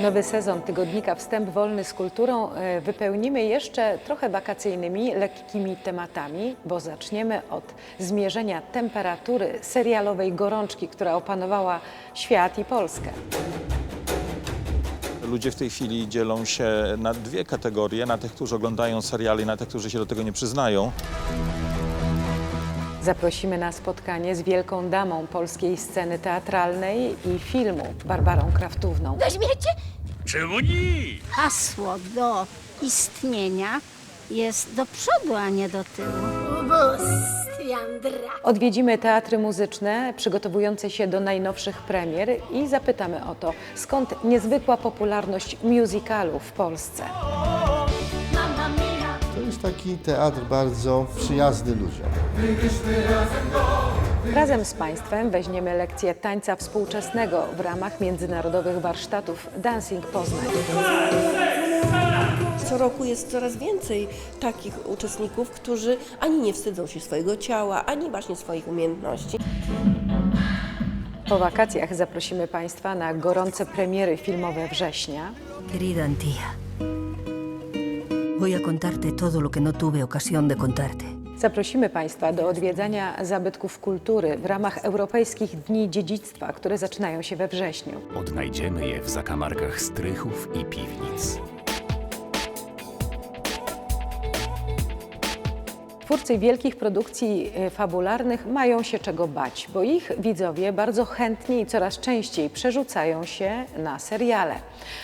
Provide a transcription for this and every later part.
Nowy sezon tygodnika Wstęp Wolny z Kulturą e, wypełnimy jeszcze trochę wakacyjnymi, lekkimi tematami, bo zaczniemy od zmierzenia temperatury serialowej gorączki, która opanowała świat i Polskę. Ludzie w tej chwili dzielą się na dwie kategorie, na tych, którzy oglądają seriale i na tych, którzy się do tego nie przyznają. Zaprosimy na spotkanie z wielką damą polskiej sceny teatralnej i filmu, Barbarą Kraftówną. Weźmiecie? Czemu nie? hasło do istnienia jest do przodu, a nie do tyłu. Bustiandra. Odwiedzimy teatry muzyczne przygotowujące się do najnowszych premier i zapytamy o to, skąd niezwykła popularność musicalu w Polsce. Jest taki teatr bardzo przyjazny ludziom. Razem z Państwem weźmiemy lekcję tańca współczesnego w ramach międzynarodowych warsztatów Dancing Poznań. Co roku jest coraz więcej takich uczestników, którzy ani nie wstydzą się swojego ciała, ani właśnie swoich umiejętności. Po wakacjach zaprosimy Państwa na gorące premiery filmowe września. Querida Antía, voy a contarte todo lo que no tuve ocasión de contarte. Zaprosimy Państwa do odwiedzania zabytków kultury w ramach Europejskich Dni Dziedzictwa, które zaczynają się we wrześniu. Odnajdziemy je w zakamarkach strychów i piwnic. Twórcy wielkich produkcji y, fabularnych mają się czego bać, bo ich widzowie bardzo chętnie i coraz częściej przerzucają się na seriale,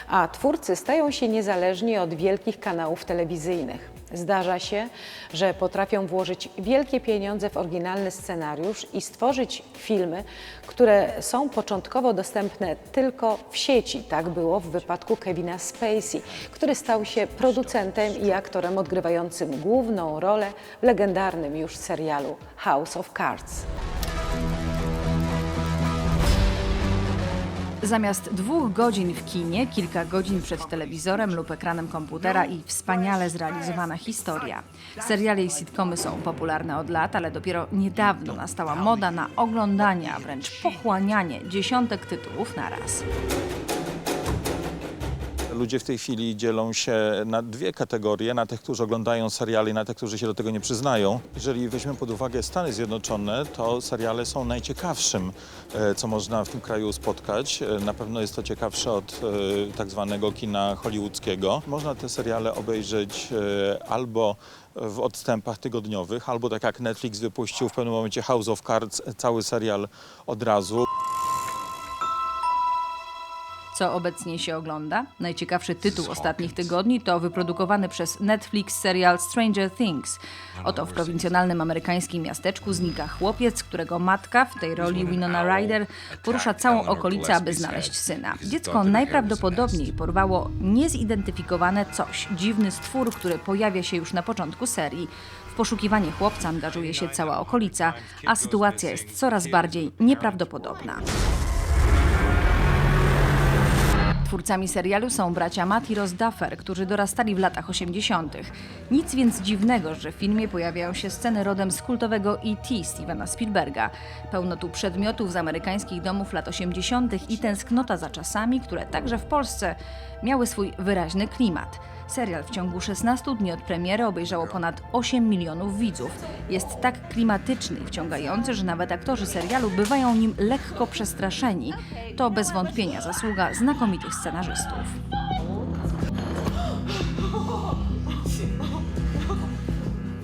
a twórcy stają się niezależni od wielkich kanałów telewizyjnych. Zdarza się, że potrafią włożyć wielkie pieniądze w oryginalny scenariusz i stworzyć filmy, które są początkowo dostępne tylko w sieci. Tak było w wypadku Kevina Spacey, który stał się producentem i aktorem odgrywającym główną rolę w legendarnym już serialu House of Cards. Zamiast dwóch godzin w kinie, kilka godzin przed telewizorem lub ekranem komputera i wspaniale zrealizowana historia. Seriale i sitcomy są popularne od lat, ale dopiero niedawno nastała moda na oglądanie, a wręcz pochłanianie dziesiątek tytułów na raz. Ludzie w tej chwili dzielą się na dwie kategorie, na tych, którzy oglądają seriale i na tych, którzy się do tego nie przyznają. Jeżeli weźmiemy pod uwagę Stany Zjednoczone, to seriale są najciekawszym, e, co można w tym kraju spotkać. E, Na pewno jest to ciekawsze od e, tak zwanego kina hollywoodzkiego. Można te seriale obejrzeć albo w odstępach tygodniowych, albo tak jak Netflix wypuścił w pewnym momencie House of Cards, cały serial od razu. Co obecnie się ogląda? Najciekawszy tytuł ostatnich tygodni to wyprodukowany przez Netflix serial Stranger Things. Oto w prowincjonalnym amerykańskim miasteczku znika chłopiec, którego matka, w tej roli Winona Ryder, porusza całą okolicę, aby znaleźć syna. Dziecko najprawdopodobniej porwało niezidentyfikowane coś, dziwny stwór, który pojawia się już na początku serii. W poszukiwanie chłopca angażuje się cała okolica, a sytuacja jest coraz bardziej nieprawdopodobna. Twórcami serialu są bracia Matt i Ross Duffer, którzy dorastali w latach 80. Nic więc dziwnego, że w filmie pojawiają się sceny rodem z kultowego E.T. Stevena Spielberga. Pełno tu przedmiotów z amerykańskich domów lat 80. i tęsknota za czasami, które także w Polsce miały swój wyraźny klimat. Serial w ciągu 16 dni od premiery obejrzało ponad 8 milionów widzów. Jest tak klimatyczny i wciągający, że nawet aktorzy serialu bywają nim lekko przestraszeni. To bez wątpienia zasługa znakomitych scenarzystów.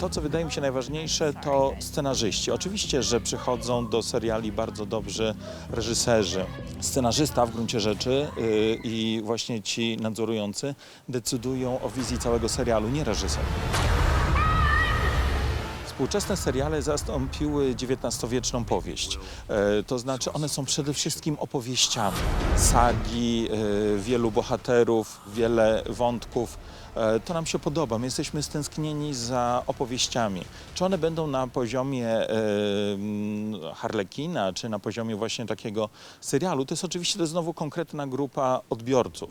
To, co wydaje mi się najważniejsze, to scenarzyści. Oczywiście, że przychodzą do seriali bardzo dobrzy reżyserzy. Scenarzysta w gruncie rzeczy yy, i właśnie ci nadzorujący decydują o wizji całego serialu, nie reżyser. Współczesne seriale zastąpiły XIX-wieczną powieść. E, to znaczy one są przede wszystkim opowieściami. Sagi, e, wielu bohaterów, wiele wątków. E, to nam się podoba. My jesteśmy stęsknieni za opowieściami. Czy one będą na poziomie mm, Harlekina, czy na poziomie właśnie takiego serialu, to jest oczywiście to jest znowu konkretna grupa odbiorców.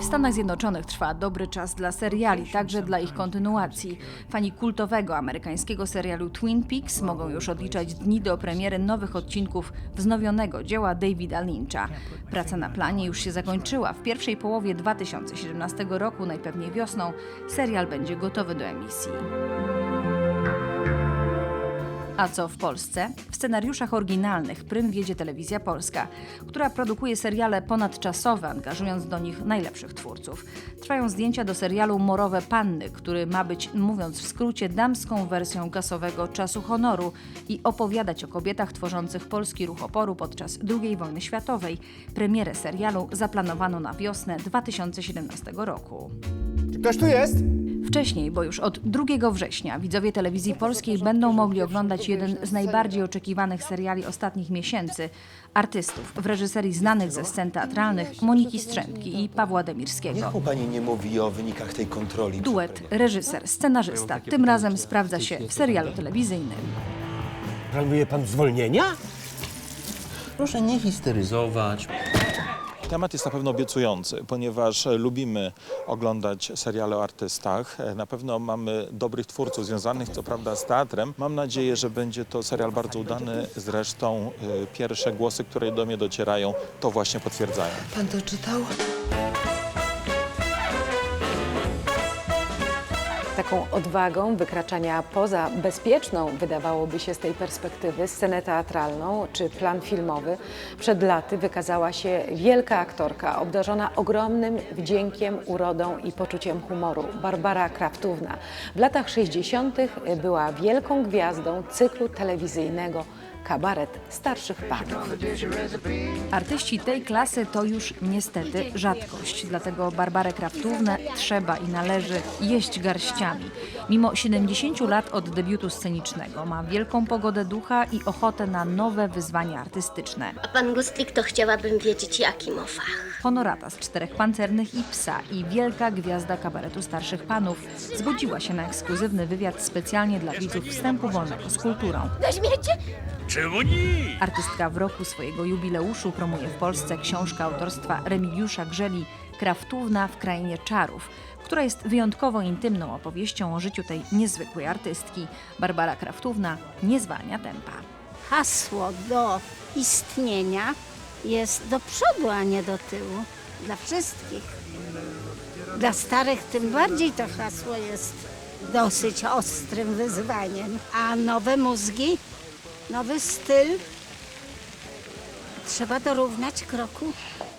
W Stanach Zjednoczonych trwa dobry czas dla seriali, także dla ich kontynuacji. Fani kultowego amerykańskiego serialu Twin Peaks mogą już odliczać dni do premiery nowych odcinków wznowionego dzieła Davida Lyncha. Praca na planie już się zakończyła. W pierwszej połowie 2017 roku, najpewniej wiosną, serial będzie gotowy do emisji. A co w Polsce? W scenariuszach oryginalnych prym wiedzie Telewizja Polska, która produkuje seriale ponadczasowe, angażując do nich najlepszych twórców. Trwają zdjęcia do serialu Morowe Panny, który ma być, mówiąc w skrócie, damską wersją gasowego czasu honoru i opowiadać o kobietach tworzących polski ruch oporu podczas II wojny światowej. Premierę serialu zaplanowano na wiosnę 2017 roku. Ktoś tu jest? Wcześniej, bo już od 2 września widzowie telewizji polskiej będą mogli oglądać jeden z najbardziej oczekiwanych seriali ostatnich miesięcy artystów w reżyserii znanych ze scen teatralnych Moniki Strzemki i Pawła Demirskiego. Niech pani nie mówi o wynikach tej kontroli. Duet reżyser, scenarzysta tym razem sprawdza się w serialu telewizyjnym. Planuje pan zwolnienia? Proszę nie histeryzować. Temat jest na pewno obiecujący, ponieważ lubimy oglądać seriale o artystach. Na pewno mamy dobrych twórców związanych co prawda z teatrem. Mam nadzieję, że będzie to serial bardzo udany. Zresztą e, pierwsze głosy, które do mnie docierają, to właśnie potwierdzają. Pan to czytał? Taką odwagą wykraczania poza bezpieczną, wydawałoby się z tej perspektywy, scenę teatralną czy plan filmowy przed laty wykazała się wielka aktorka, obdarzona ogromnym wdziękiem, urodą i poczuciem humoru, Barbara Kraftówna. W latach 60. była wielką gwiazdą cyklu telewizyjnego Kabaret Starszych Panów. Artyści tej klasy to już niestety rzadkość, dlatego Barbarę Kraftównę trzeba i należy jeść garściami. Mimo 70 lat od debiutu scenicznego ma wielką pogodę ducha i ochotę na nowe wyzwania artystyczne. A pan Gustlik to chciałabym wiedzieć, jaki ma fach. Honorata z czterech pancernych i psa i wielka gwiazda kabaretu starszych panów zgodziła się na ekskluzywny wywiad specjalnie dla widzów wstępu wolnego z kulturą. Weźmiecie? Artystka w roku swojego jubileuszu promuje w Polsce książkę autorstwa Remigiusza Grzeli Kraftówna w krainie czarów, która jest wyjątkowo intymną opowieścią o życiu tej niezwykłej artystki. Barbara Kraftówna nie zwalnia tempa. Hasło do istnienia jest do przodu, a nie do tyłu. Dla wszystkich. Dla starych tym bardziej to hasło jest dosyć ostrym wyzwaniem. A nowe mózgi, nowy styl trzeba dorównać kroku.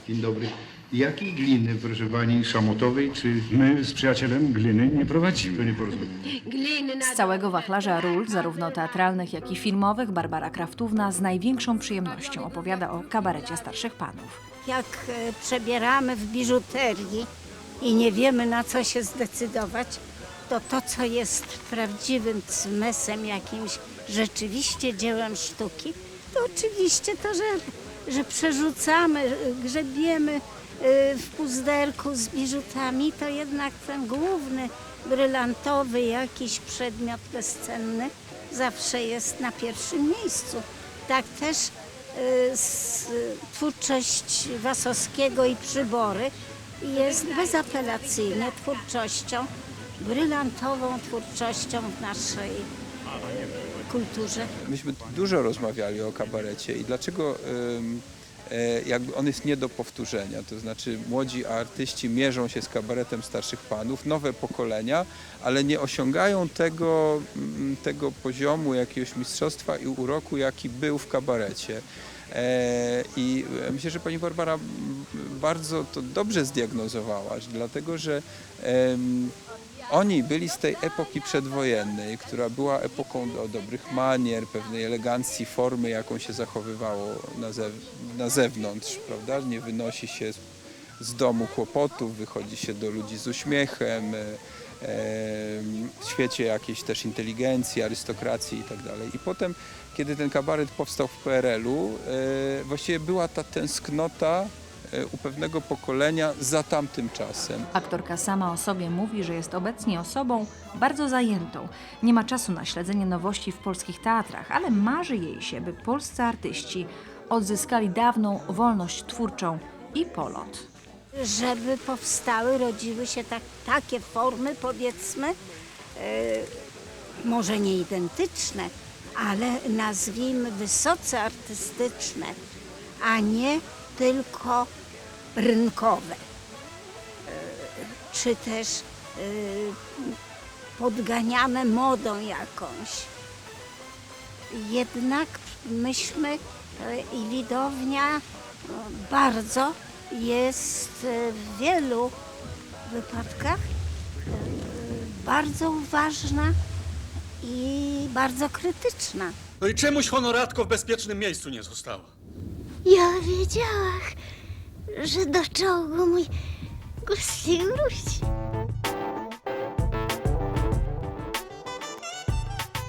Dzień dobry. Jakiej gliny, proszę pani, szamotowej czy My z przyjacielem gliny nie to prowadzimy. nie porozumienie? Z całego wachlarza ról, zarówno teatralnych, jak i filmowych, Barbara Kraftówna z największą przyjemnością opowiada o kabarecie starszych panów. Jak e, przebieramy w biżuterii i nie wiemy na co się zdecydować, to to, co jest prawdziwym cmesem, jakimś rzeczywiście dziełem sztuki, to oczywiście to, że, że przerzucamy, grzebiemy e, w puzderku z biżutami, to jednak ten główny, brylantowy jakiś przedmiot bezcenny zawsze jest na pierwszym miejscu. Tak też y, twórczość Wasowskiego i Przybory jest bezapelacyjnie twórczością, brylantową twórczością w naszej y, kulturze. Myśmy dużo rozmawiali o kabarecie i dlaczego e, jakby on jest nie do powtórzenia. To znaczy młodzi artyści mierzą się z kabaretem starszych panów, nowe pokolenia, ale nie osiągają tego, tego poziomu jakiegoś mistrzostwa i uroku, jaki był w kabarecie. E, I e, myślę, że pani Barbara bardzo to dobrze zdiagnozowała, dlatego że oni byli z tej epoki przedwojennej, która była epoką do dobrych manier, pewnej elegancji formy, jaką się zachowywało na, zew- na zewnątrz, prawda? Nie wynosi się z, domu kłopotów, wychodzi się do ludzi z uśmiechem, e, w świecie jakiejś też inteligencji, arystokracji i tak. I potem, kiedy ten kabaret powstał w PRL-u, e, właściwie była ta tęsknota e, u pewnego pokolenia za tamtym czasem. Aktorka sama o sobie mówi, że jest obecnie osobą bardzo zajętą. Nie ma czasu na śledzenie nowości w polskich teatrach, ale marzy jej się, by polscy artyści odzyskali dawną wolność twórczą i polot. Żeby powstały, rodziły się tak, takie formy, powiedzmy, e, może nie identyczne, ale nazwijmy wysoce artystyczne, a nie tylko rynkowe, e, czy też e, podganiane modą jakąś. Jednak myśmy e, i widownia bardzo jest w wielu wypadkach bardzo uważna i bardzo krytyczna. No i czemuś honoratko w bezpiecznym miejscu nie zostało? Ja wiedziałam, że do czołgu mój głos nie wróci.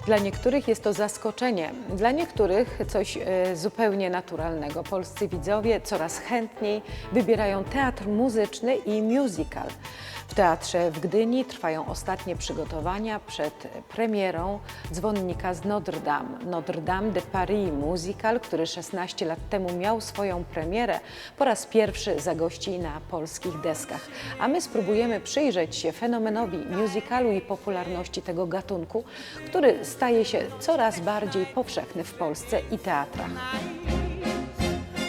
Dla niektórych jest to zaskoczenie, dla niektórych coś e, zupełnie naturalnego. Polscy widzowie coraz chętniej wybierają teatr muzyczny i musical. W teatrze w Gdyni trwają ostatnie przygotowania przed premierą dzwonnika z Notre Dame. Notre Dame de Paris musical, który 16 lat temu miał swoją premierę, po raz pierwszy zagości na polskich deskach. A my spróbujemy przyjrzeć się fenomenowi musicalu i popularności tego gatunku, który staje się coraz bardziej powszechny w Polsce i teatrach.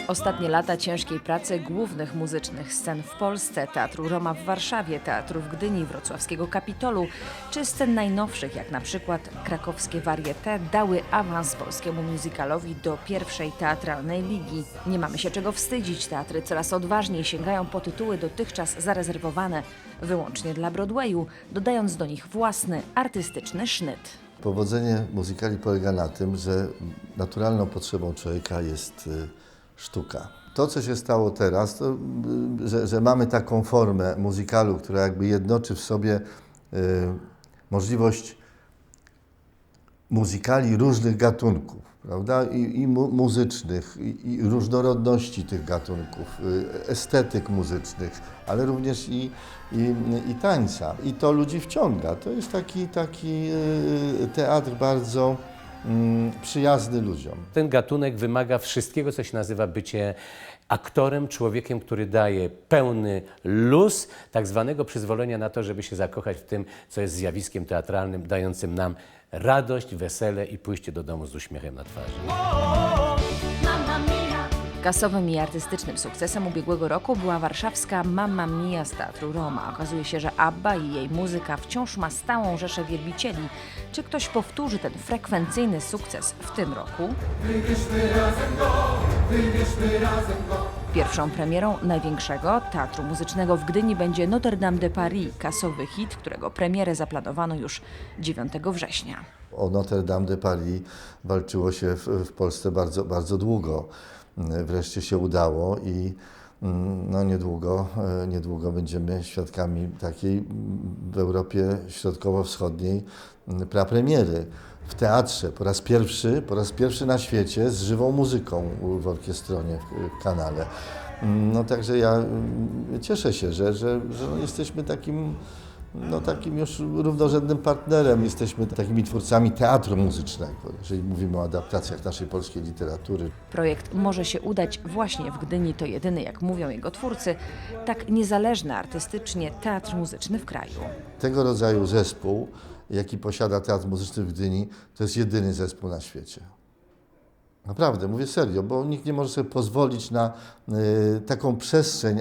Ostatnie lata ciężkiej pracy głównych muzycznych scen w Polsce, Teatru Roma w Warszawie, Teatru w Gdyni, Wrocławskiego Kapitolu, czy scen najnowszych, jak na przykład krakowskie Varieté, dały awans polskiemu musicalowi do pierwszej teatralnej ligi. Nie mamy się czego wstydzić, teatry coraz odważniej sięgają po tytuły dotychczas zarezerwowane wyłącznie dla Broadwayu, dodając do nich własny, artystyczny sznyt. Powodzenie muzykali polega na tym, że naturalną potrzebą człowieka jest y, sztuka. To, co się stało teraz, to, y, że, że mamy taką formę muzykalu, która jakby jednoczy w sobie y, możliwość muzykali różnych gatunków, prawda? I, i mu, muzycznych, i, i różnorodności tych gatunków, y, estetyk muzycznych, ale również i, i, i tańca. I to ludzi wciąga. To jest taki, taki y, teatr bardzo przyjazny ludziom. Ten gatunek wymaga wszystkiego, co się nazywa bycie aktorem, człowiekiem, który daje pełny luz, tak zwanego przyzwolenia na to, żeby się zakochać w tym, co jest zjawiskiem teatralnym, dającym nam radość, wesele i pójście do domu z uśmiechem na twarzy. Kasowym i artystycznym sukcesem ubiegłego roku była warszawska Mamma Mia z Teatru Roma. Okazuje się, że ABBA i jej muzyka wciąż ma stałą rzeszę wielbicieli. Czy ktoś powtórzy ten frekwencyjny sukces w tym roku? Pierwszą premierą największego teatru muzycznego w Gdyni będzie Notre Dame de Paris, kasowy hit, którego premierę zaplanowano już 9 września. O Notre Dame de Paris walczyło się w, w Polsce bardzo, bardzo długo. Wreszcie się udało i mm, no niedługo, e, niedługo będziemy świadkami takiej mm, w Europie Środkowo-Wschodniej mm, prapremiery w teatrze. Po raz pierwszy, po raz pierwszy na świecie z żywą muzyką w orkiestronie w, kanale. Mm, No także ja cieszę się, że, że, że jesteśmy takim no, takim już równorzędnym partnerem. Jesteśmy takimi twórcami teatru muzycznego, jeżeli mówimy o adaptacjach naszej polskiej literatury. Projekt może się udać właśnie w Gdyni, to jedyny, jak mówią jego twórcy, tak niezależny artystycznie teatr muzyczny w kraju. Tego rodzaju zespół, jaki posiada Teatr Muzyczny w Gdyni, to jest jedyny zespół na świecie. Naprawdę, mówię serio, bo nikt nie może sobie pozwolić na y, taką przestrzeń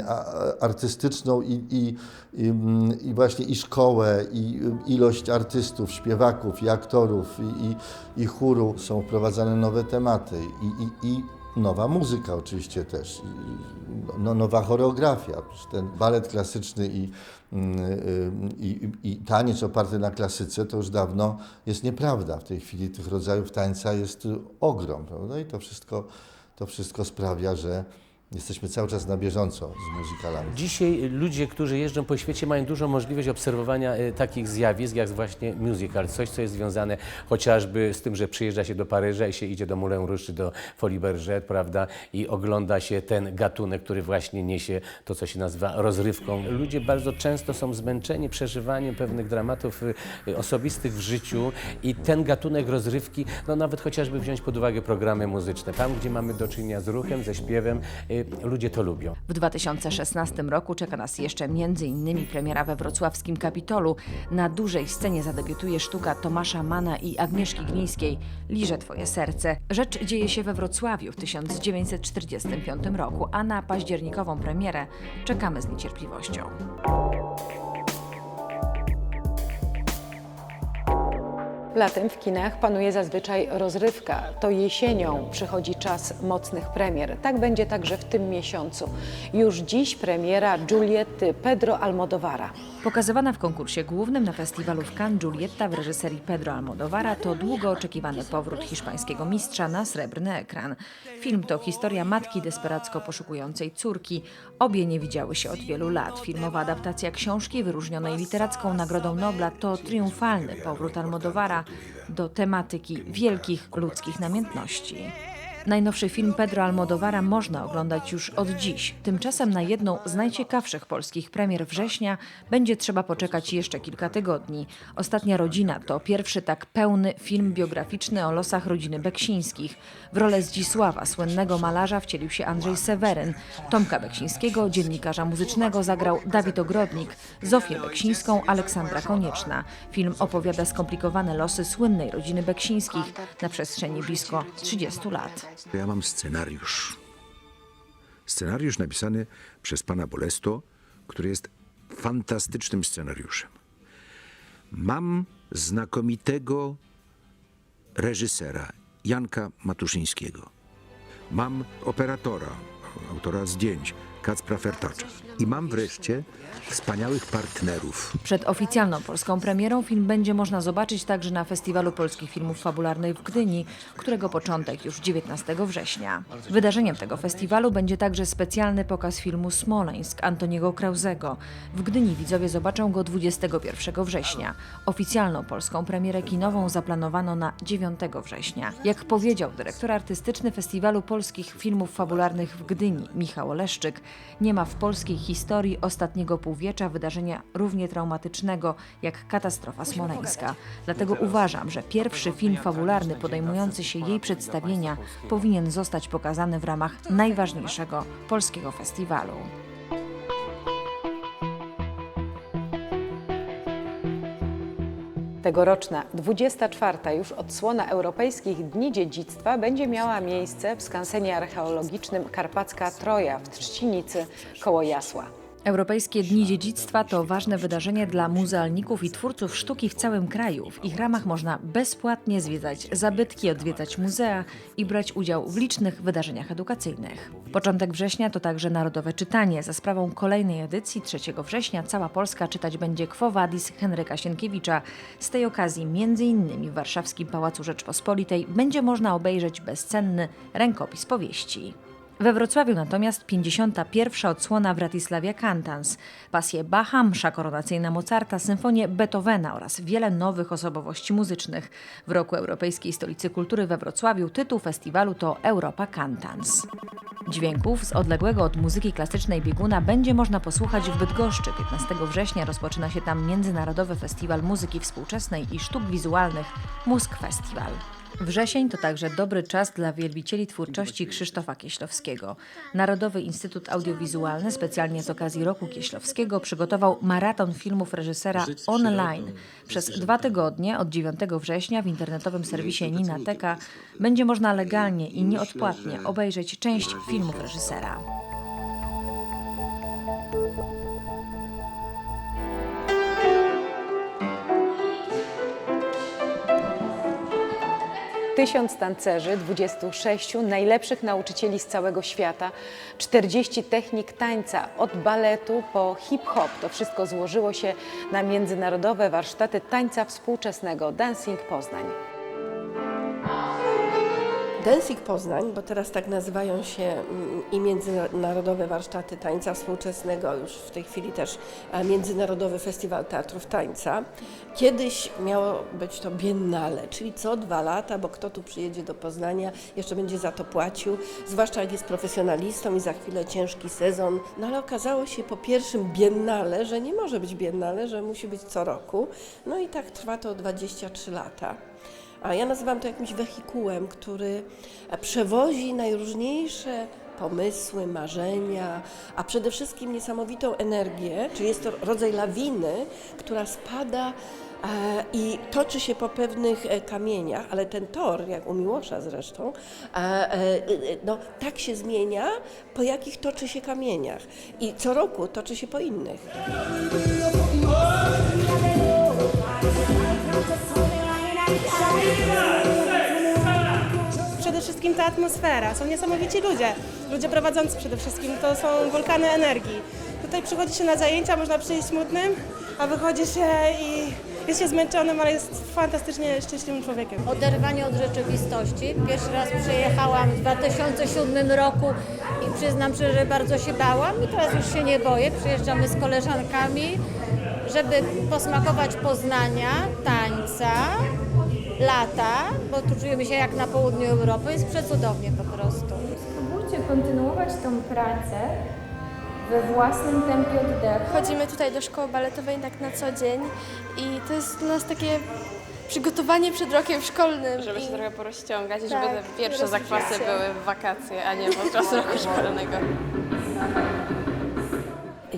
artystyczną i, i, i, mm, i właśnie i szkołę, i y, ilość artystów, śpiewaków, i aktorów, i, i, chóru. Są wprowadzane nowe tematy i, nowa muzyka oczywiście też, no, nowa choreografia. Ten balet klasyczny i, i, i taniec oparty na klasyce to już dawno jest nieprawda. W tej chwili tych rodzajów tańca jest y, ogrom. Prawda? I to wszystko, to wszystko sprawia, że jesteśmy cały czas na bieżąco z muzykalami. Dzisiaj ludzie, którzy jeżdżą po świecie, mają dużą możliwość obserwowania e, takich zjawisk, jak właśnie musical. Coś, co jest związane chociażby z tym, że przyjeżdża się do Paryża i się idzie do Moulin Rouge czy do Folie Bergère, prawda, i ogląda się ten gatunek, który właśnie niesie to, co się nazywa rozrywką. Ludzie bardzo często są zmęczeni przeżywaniem pewnych dramatów y, osobistych w życiu i ten gatunek rozrywki, no nawet chociażby wziąć pod uwagę programy muzyczne. Tam, gdzie mamy do czynienia z ruchem, ze śpiewem, y, ludzie to lubią. W 2016 roku czeka nas jeszcze m.in. premiera we wrocławskim Kapitolu. Na dużej scenie zadebiutuje sztuka Tomasza Mana i Agnieszki Glińskiej Liże Twoje serce. Rzecz dzieje się we Wrocławiu w 1945 roku, a na październikową premierę czekamy z niecierpliwością. Latem w kinach panuje zazwyczaj rozrywka. To jesienią przychodzi czas mocnych premier. Tak będzie także w tym miesiącu. Już dziś premiera Giulietty Pedro Almodovara. Pokazywana w konkursie głównym na festiwalu w Cannes Giulietta w reżyserii Pedro Almodovara to długo oczekiwany powrót hiszpańskiego mistrza na srebrny ekran. Film to historia matki desperacko poszukującej córki. Obie nie widziały się od wielu lat. Filmowa adaptacja książki wyróżnionej literacką Nagrodą Nobla to triumfalny powrót Almodovara do tematyki wielkich ludzkich namiętności. Najnowszy film Pedro Almodovara można oglądać już od dziś. Tymczasem na jedną z najciekawszych polskich premier września będzie trzeba poczekać jeszcze kilka tygodni. Ostatnia rodzina to pierwszy tak pełny film biograficzny o losach rodziny Beksińskich. W rolę Zdzisława, słynnego malarza, wcielił się Andrzej Seweryn. Tomka Beksińskiego, dziennikarza muzycznego, zagrał Dawid Ogrodnik. Zofię Beksińską Aleksandra Konieczna. Film opowiada skomplikowane losy słynnej rodziny Beksińskich na przestrzeni blisko 30 lat. Ja mam scenariusz. Scenariusz napisany przez pana Bolesto, który jest fantastycznym scenariuszem. Mam znakomitego reżysera Janka Matuszyńskiego. Mam operatora, autora zdjęć Kacpra Fertacza. I mam wreszcie wspaniałych partnerów. Przed oficjalną polską premierą film będzie można zobaczyć także na Festiwalu Polskich Filmów Fabularnych w Gdyni, którego początek już 19 września. Wydarzeniem tego festiwalu będzie także specjalny pokaz filmu Smoleńsk Antoniego Krauzego. W Gdyni widzowie zobaczą go 21 września. Oficjalną polską premierę kinową zaplanowano na 9 września. Jak powiedział dyrektor artystyczny Festiwalu Polskich Filmów Fabularnych w Gdyni, Michał Oleszczyk, nie ma w polskiej historii ostatniego półwiecza wydarzenia równie traumatycznego jak katastrofa smoleńska. Dlatego uważam, że pierwszy film fabularny podejmujący się jej przedstawienia powinien zostać pokazany w ramach najważniejszego polskiego festiwalu. Tegoroczna 24. już odsłona Europejskich Dni Dziedzictwa będzie miała miejsce w skansenie archeologicznym Karpacka Troja w Trzcinicy koło Jasła. Europejskie Dni Dziedzictwa to ważne wydarzenie dla muzealników i twórców sztuki w całym kraju. W ich ramach można bezpłatnie zwiedzać zabytki, odwiedzać muzea i brać udział w licznych wydarzeniach edukacyjnych. Początek września to także Narodowe Czytanie. Za sprawą kolejnej edycji 3 września cała Polska czytać będzie Quo Vadis Henryka Sienkiewicza. Z tej okazji m.in. w warszawskim Pałacu Rzeczpospolitej będzie można obejrzeć bezcenny rękopis powieści. We Wrocławiu natomiast 51. odsłona Wratysławia Cantans, pasje Bacha, msza koronacyjna Mozarta, symfonię Beethovena oraz wiele nowych osobowości muzycznych. W roku Europejskiej Stolicy Kultury we Wrocławiu tytuł festiwalu to Europa Cantans. Dźwięków z odległego od muzyki klasycznej bieguna będzie można posłuchać w Bydgoszczy. 15 września rozpoczyna się tam Międzynarodowy Festiwal Muzyki Współczesnej i Sztuk Wizualnych Musk Festival. Wrzesień to także dobry czas dla wielbicieli twórczości Krzysztofa Kieślowskiego. Narodowy Instytut Audiowizualny specjalnie z okazji Roku Kieślowskiego przygotował maraton filmów reżysera online. Przez dwa tygodnie od 9 września w internetowym serwisie Ninateka będzie można legalnie i nieodpłatnie obejrzeć część filmów reżysera. Tysiąc tancerzy, 26 najlepszych nauczycieli z całego świata, 40 technik tańca, od baletu po hip-hop. To wszystko złożyło się na międzynarodowe warsztaty tańca współczesnego Dancing Poznań. Dancing Poznań, bo teraz tak nazywają się mm, i Międzynarodowe Warsztaty Tańca Współczesnego, już w tej chwili też e, Międzynarodowy Festiwal Teatrów Tańca. Kiedyś miało być to biennale, czyli co dwa lata, bo kto tu przyjedzie do Poznania, jeszcze będzie za to płacił, zwłaszcza jak jest profesjonalistą i za chwilę ciężki sezon. No ale okazało się po pierwszym biennale, że nie może być biennale, że musi być co roku. No i tak trwa to 23 lata. A ja nazywam to jakimś wehikułem, który przewozi najróżniejsze pomysły, marzenia, a przede wszystkim niesamowitą energię, czyli jest to rodzaj lawiny, która spada e, i toczy się po pewnych e, kamieniach, ale ten tor, jak u Miłosza zresztą, e, e, e, no, tak się zmienia, po jakich toczy się kamieniach. I co roku toczy się po innych. Przede wszystkim ta atmosfera, są niesamowici ludzie. Ludzie prowadzący przede wszystkim, to są wulkany energii. Tutaj przychodzi się na zajęcia, można przyjść smutnym, a wychodzi się i jest się zmęczonym, ale jest fantastycznie szczęśliwym człowiekiem. Oderwanie od rzeczywistości. Pierwszy raz przyjechałam w 2007 roku i przyznam szczerze, że bardzo się bałam i teraz już się nie boję. Przyjeżdżamy z koleżankami, żeby posmakować Poznania, tańca, lata, bo tu czujemy się jak na południu Europy. Jest przecudownie po prostu. Spróbujcie kontynuować tą pracę we własnym tempie oddechu. Chodzimy tutaj do szkoły baletowej tak na co dzień i to jest dla nas takie przygotowanie przed rokiem szkolnym. Żeby się I- trochę porozciągać i żeby Tak, te pierwsze rozwijać zakwasy się. były w wakacje, a nie podczas roku szkolnego.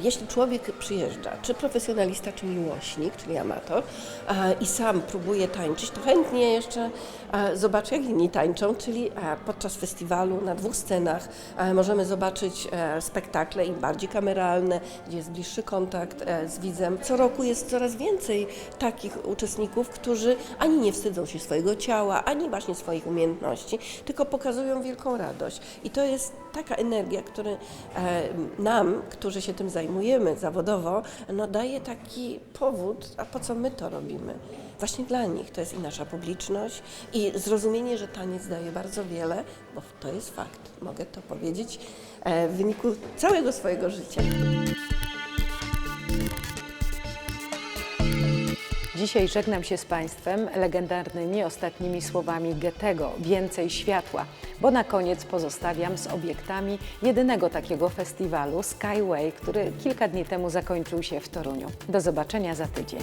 Jeśli człowiek przyjeżdża, czy profesjonalista, czy miłośnik, czyli amator, e, i sam próbuje tańczyć, to chętnie jeszcze e, zobaczy, jak inni tańczą, czyli e, podczas festiwalu na dwóch scenach możemy zobaczyć spektakle im bardziej kameralne, gdzie jest bliższy kontakt z widzem. Co roku jest coraz więcej takich uczestników, którzy ani nie wstydzą się swojego ciała, ani właśnie swoich umiejętności, tylko pokazują wielką radość. I to jest taka energia, która e, nam, którzy się tym zajmujemy zawodowo, no daje taki powód, a po co my to robimy. Właśnie dla nich to jest i nasza publiczność i zrozumienie, że taniec daje bardzo wiele, bo to jest fakt, mogę to powiedzieć e, w wyniku całego swojego życia. Dzisiaj żegnam się z Państwem legendarnymi ostatnimi słowami Goethego Więcej światła, bo na koniec pozostawiam z obiektami jedynego takiego festiwalu Skyway, który kilka dni temu zakończył się w Toruniu. Do zobaczenia za tydzień.